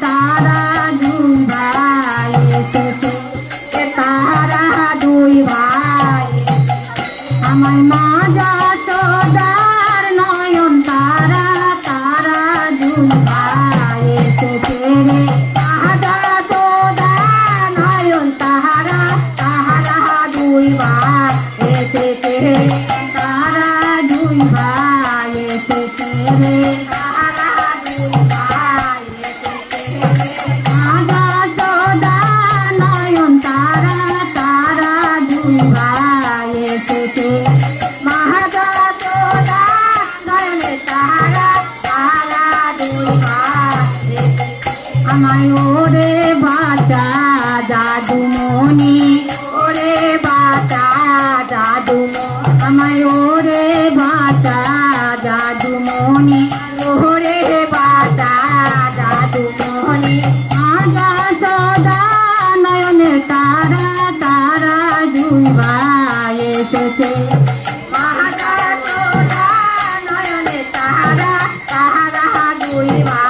তারা দুই ভাই এসেছে। এ তারা দুই ভাই। আমায় মা যা তোদার নয়ন তারা তারা দুই ভাই এসেছে রে। তারা তারা দুই ভাই এসেছে ওরে বাটা দাদুমণি ওরে বাটা দাদুমণি আমায় ওরে বাটা দাদুমণি ওরে বাটা দাদুমণি আগা সদা নয়নে তারা তারা দুই এসেছে।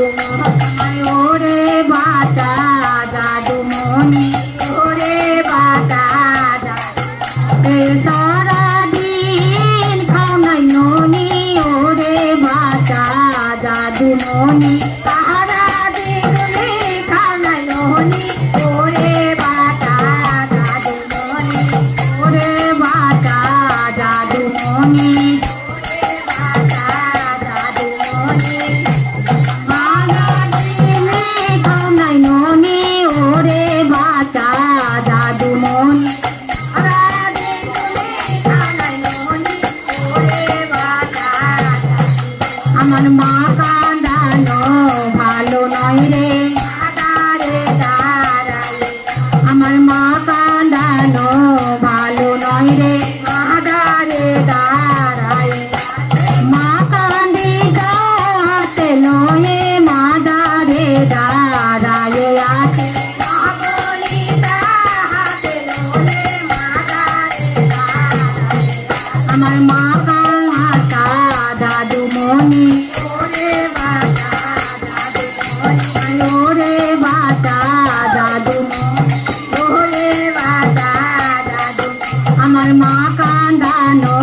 মনি ওরে বাটা বাইরে আধারে দাঁড়ালে আমার মা কাঁদানো ভালো নয় রে আধারে দাঁড়ালে মা কাঁদে গাতে নয়ে, মাদারে দাঁড়ালে আছে আমার মা কাঁদা দাদু মনে আমার মা কান্দানো